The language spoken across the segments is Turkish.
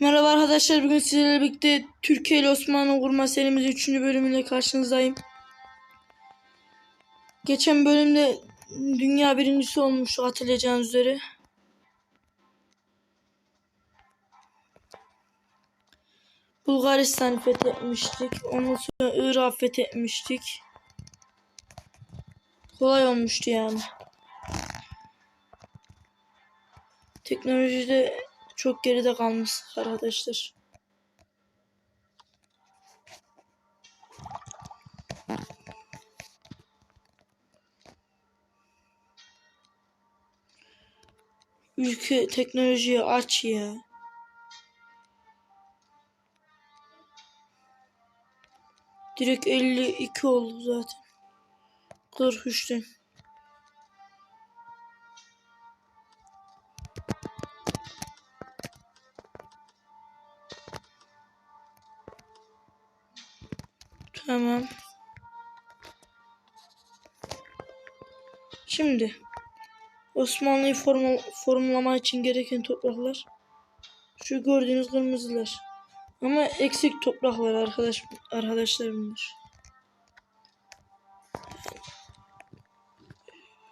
Merhaba arkadaşlar bugün sizlerle birlikte Türkiye ile Osmanlı kurma serimizin 3. bölümüyle karşınızdayım. Geçen bölümde dünya birincisi olmuştu hatırlayacağınız üzere. Bulgaristan'ı fethetmiştik. Ondan sonra Irak'ı fethetmiştik. Kolay olmuştu yani. Teknolojide çok geride kalmışız arkadaşlar. Ülke teknolojiye aç ya. Direkt 52 oldu zaten. 43'ten. Osmanlı'yı formu, formlama için gereken topraklar şu gördüğünüz kırmızılar. Ama eksik topraklar arkadaş arkadaşlar bunlar.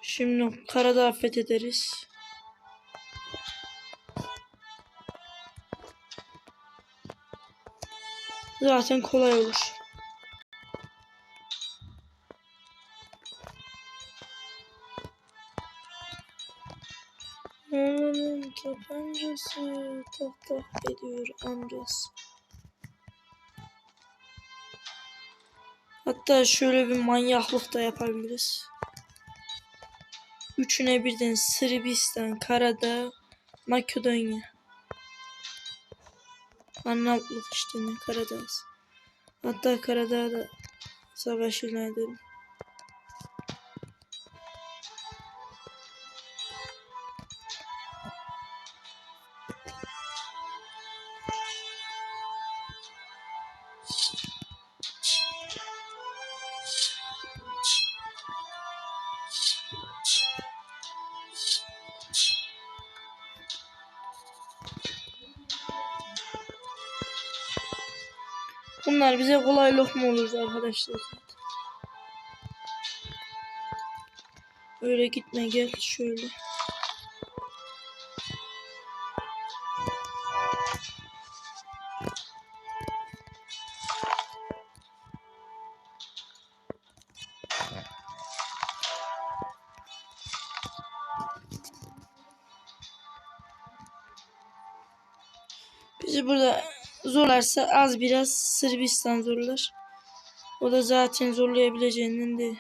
Şimdi Karadağ fethederiz. Zaten kolay olur. Tak ediyor amcası. Hatta şöyle bir manyaklık da yapabiliriz. Üçüne birden Sırbistan, Karadağ, Makedonya. Arnavutluk işte ne Karadağ. Hatta Karadağ'da savaş ilan edelim. Bunlar bize kolay lokma olur arkadaşlar. Öyle gitme gel şöyle. Az biraz Sırbistan zorlar. O da zaten zorlayabileceğinden değil.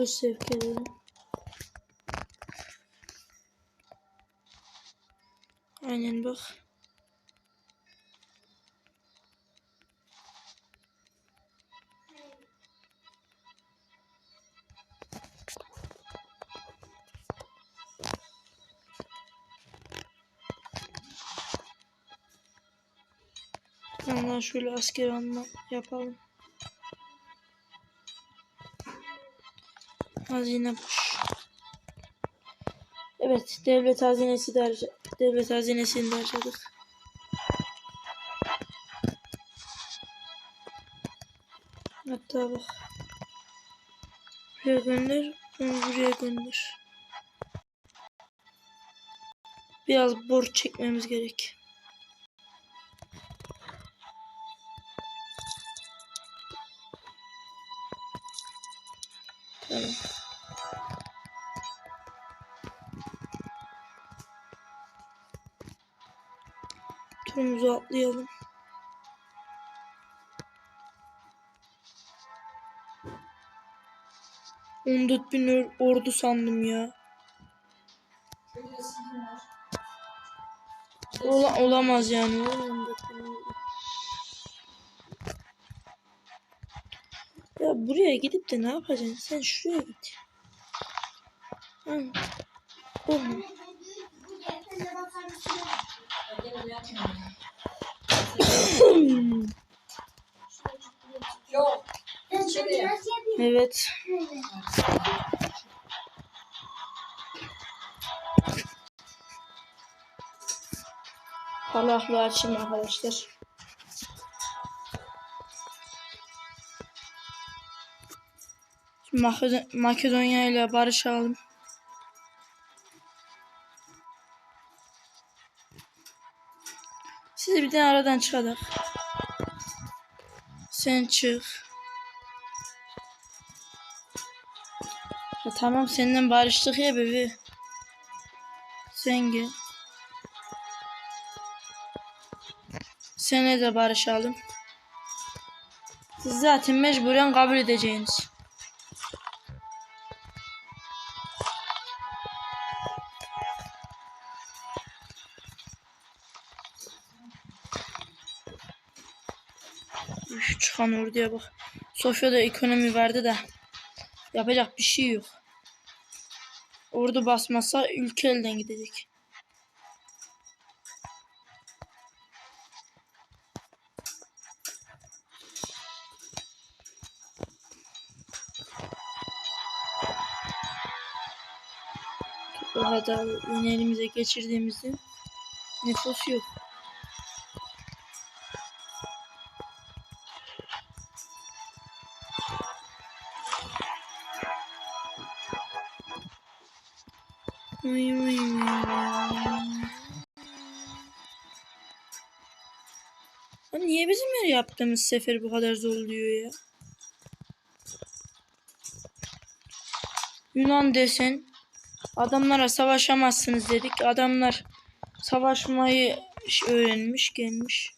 Şuraya ordu sevk edelim. Aynen bak. Ondan şöyle asker alma yapalım. Hazine boş. Evet, devlet hazinesi de harca devlet hazinesini de harcadık. Hatta bak. Buraya gönder, bunu buraya gönder. Biraz borç çekmemiz gerek. Atlayalım. On dört bin or- ordu sandım ya. Ola, olamaz yani. Ya buraya gidip de ne yapacaksın? Sen şuraya git. Ha. Olma. Evet. Palaklı açayım arkadaşlar. Makedonya ile barışalım. Sizi bir de aradan çıkalım. Sen çık. Ya tamam senden barıştık ya bebe. Sen gel. Sene de barışalım. Siz zaten mecburen kabul edeceğiniz. Çıkan orduya bak. Sofya'da ekonomi vardı da. Yapacak bir şey yok. Ordu basmasa ülke elden gidecek. O kadar yine elimize geçirdiğimizde nüfus yok. Vay vay. Lan niye bizim her yaptığımız sefer bu kadar zorluyor ya? Yunan desen adamlara savaşamazsınız dedik. Adamlar savaşmayı öğrenmiş gelmiş.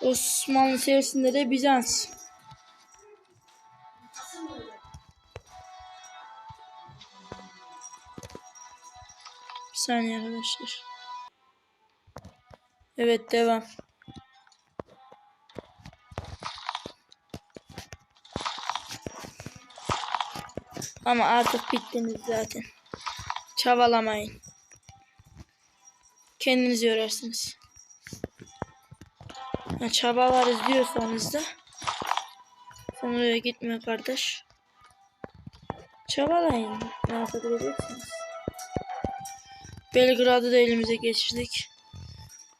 Osmanlı serisinde de Bizans. Saniye arkadaşlar. Evet devam. Ama artık bittiniz zaten. Çabalamayın. Kendiniz yorarsınız. Ha, çabalarız diyorsanız da sen oraya gitme kardeş. Çabalayın. Ne yapabileceksiniz? Belgrad'ı da elimize geçirdik.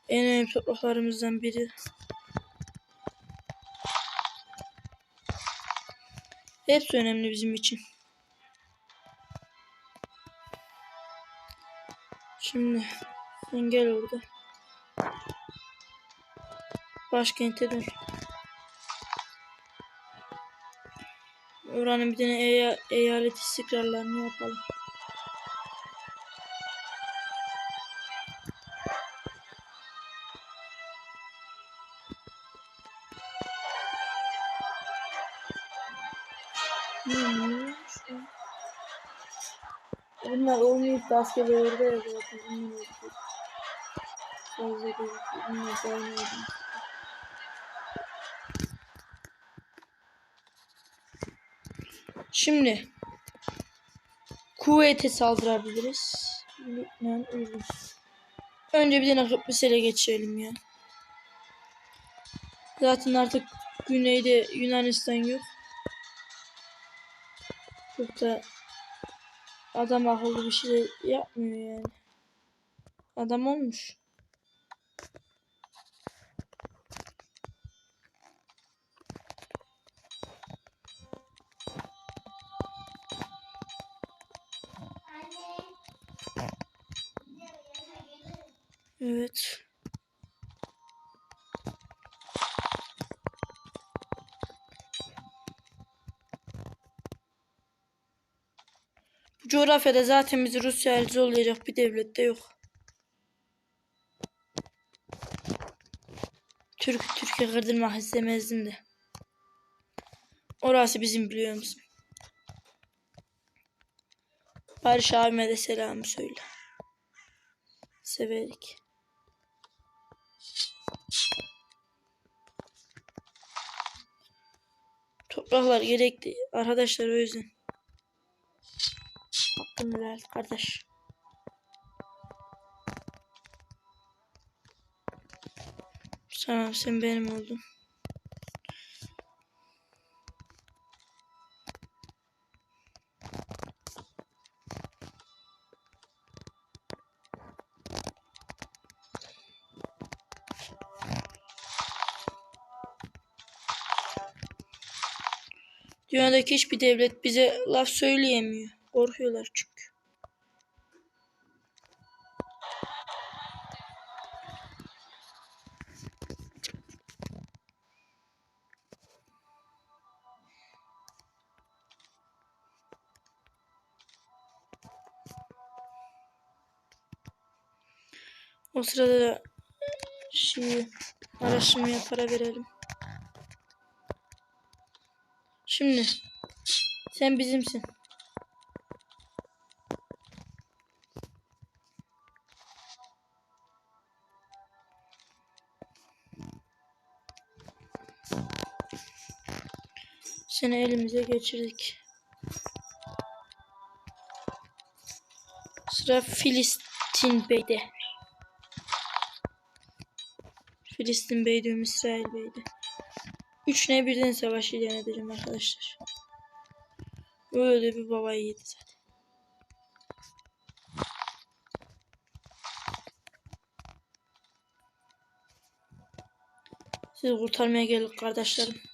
En önemli topraklarımızdan biri. Hepsi önemli bizim için. Şimdi sen gel orada. Başkente dön. Oranın bir tane eya- eyalet istikrarlarını yapalım. Hmm. Bunlar olmayıp da askeri orada ya zaten. Bunlar oynayalım. Şimdi Kuveyt'e saldırabiliriz. Lübnan uygun. Önce bir tane Kıbrıs ele geçirelim ya. Zaten artık güneyde Yunanistan yok. Çok da adam akıllı bir şey yapmıyor yani. Adam olmuş. Evet. Bu coğrafyada zaten bizi Rusya el zorlayacak bir devlet de yok. Türk Türkiye kırdırmak istemezdim de. Orası bizim biliyor musun? Barış abime de selam söyle. Severik. Topraklar gerekli. Arkadaşlar o yüzden. Helal kardeş. Tamam sen benim oldun. Dünyadaki hiçbir devlet bize laf söyleyemiyor. Korkuyorlar çünkü. O sırada da şeyi araştırmaya para verelim. Şimdi sen bizimsin. Seni elimize geçirdik. Sıra Filistin Bey'de. Filistin Bey diyorum İsrail Bey'de. Üç ne birden savaş ilan edeceğim arkadaşlar. Öyle bir baba yedi zaten. Sizi kurtarmaya geldik kardeşlerim.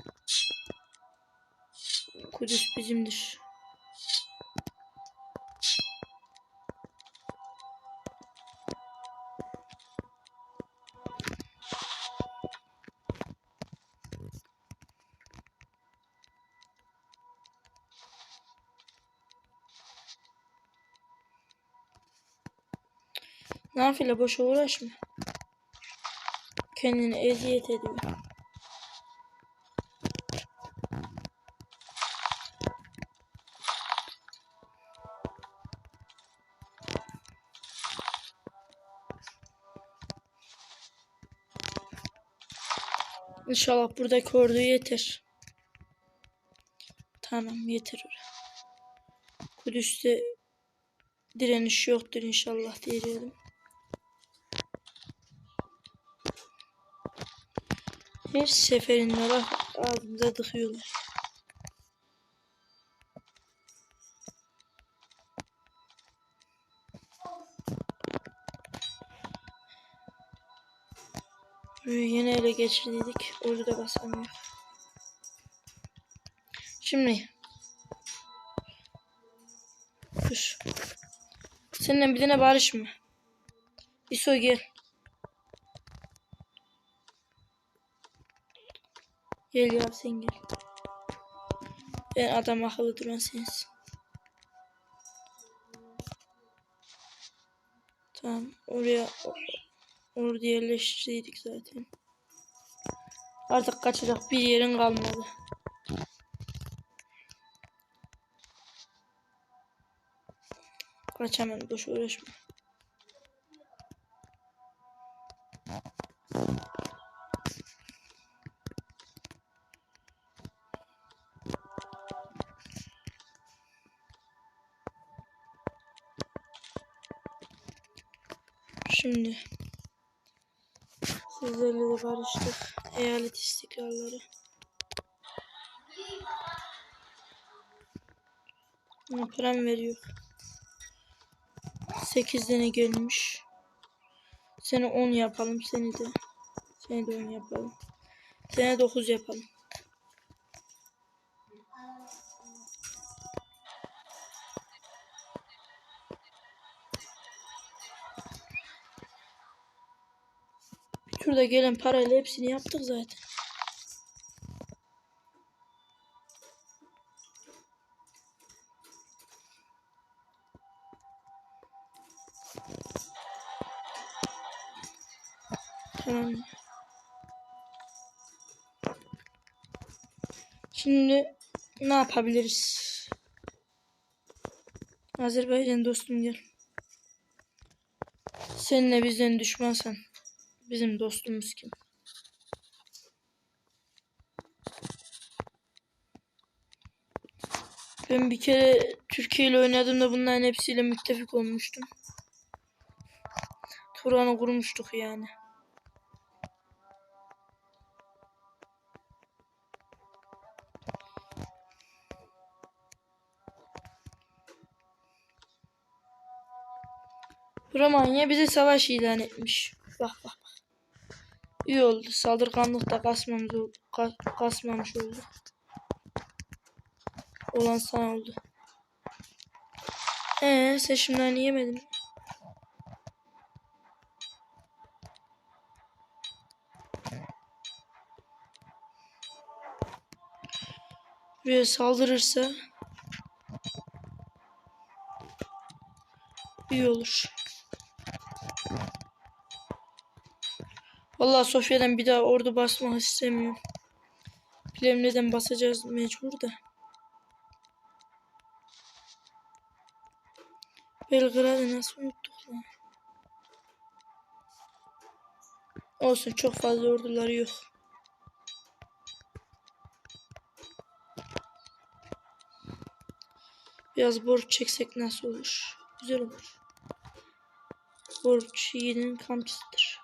Kudüs bizimdir. Nafile boşa uğraşma. Kendini eziyet ediyor. İnşallah buradaki ordu yeter. Tamam yeter. Kudüs'te direniş yoktur inşallah diyelim. Her seferinde laf ağzımıza tıkıyorlar. Geçirdiydik. Orada da basamıyor. Şimdi. Dur. Seninle bir tane barışma. İso gel. Gel ya sen gel. Ben adam akıllı duran sensin. Tamam oraya orada yerleştirdiydik zaten. Artık kaçacak bir yerin kalmadı. Kaç hemen boş uğraşma. Şimdi sizlerle de barıştık. Eyalet istikrarları. Buna param veriyor. 8 tane gelmiş. Seni 10 yapalım seni de. Seni de 10 yapalım. Seni 9 yapalım. Bir turda gelen parayla hepsini yaptık zaten. Tamam. Şimdi ne yapabiliriz? Azerbaycan dostum gel. Seninle bizden düşmansan bizim dostumuz kim? Ben bir kere Türkiye ile oynadığımda bunların hepsiyle müttefik olmuştum. Turan'ı kurmuştuk yani. Romanya bize savaş ilan etmiş. Bak bak. İyi oldu. Saldırganlıkta kasmamız oldu. Ka- kasmamış oldu. Olan sana oldu. Ee, seçimlerini yemedin. mi? Buraya saldırırsa iyi olur. Vallahi Sofya'dan bir daha ordu basmak istemiyorum. Plevne'den basacağız mecbur da. Belgrad'ı nasıl unuttuk lan? Olsun çok fazla orduları yok. Biraz borç çeksek nasıl olur? Güzel olur. Borç yiğidin kamçısıdır.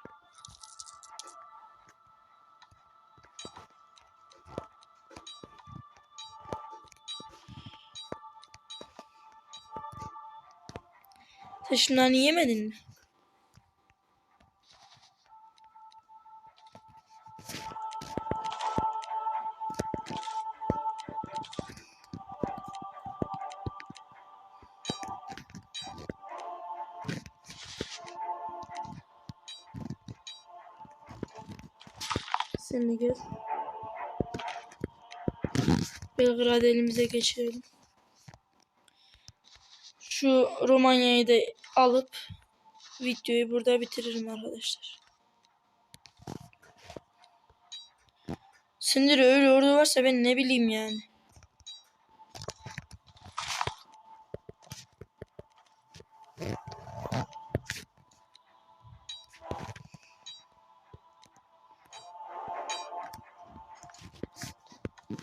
Sen şunları yemedin mi? Sen de gel. Belgrad elimize geçirelim. Şu Romanya'yı da alıp videoyu burada bitiririm arkadaşlar. Sindir öyle ordu varsa ben ne bileyim yani.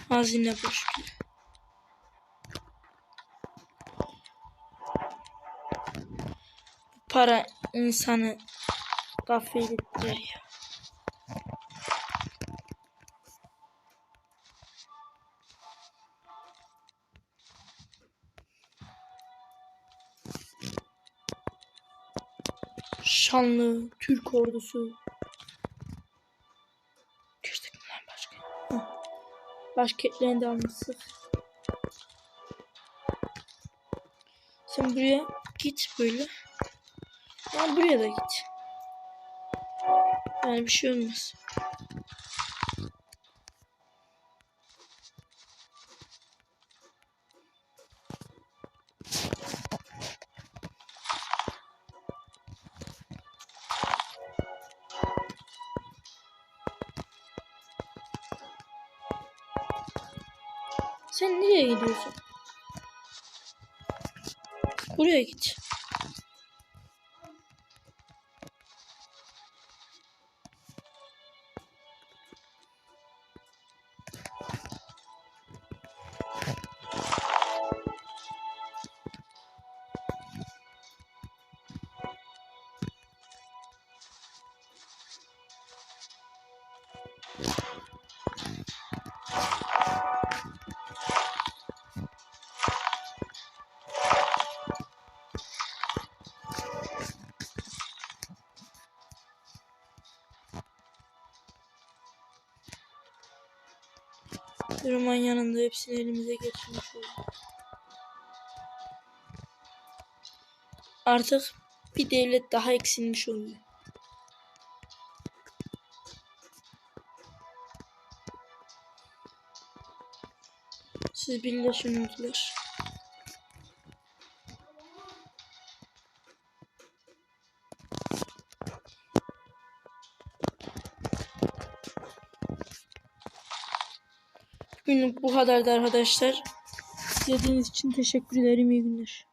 Hazine boş. Para insanı kafayı ettiriyor ya. Şanlı Türk ordusu. Geçtik mi lan başka? Heh. Başkentlerini de almışsın. Sen buraya git böyle. Ya buraya da git. Yani bir şey olmaz. Romanya'nın da hepsini elimize geçirmiş olduk. Artık bir devlet daha eksilmiş oluyor. Siz birleşin ordular. Bugünlük bu kadardı arkadaşlar. İzlediğiniz için teşekkür ederim. İyi günler.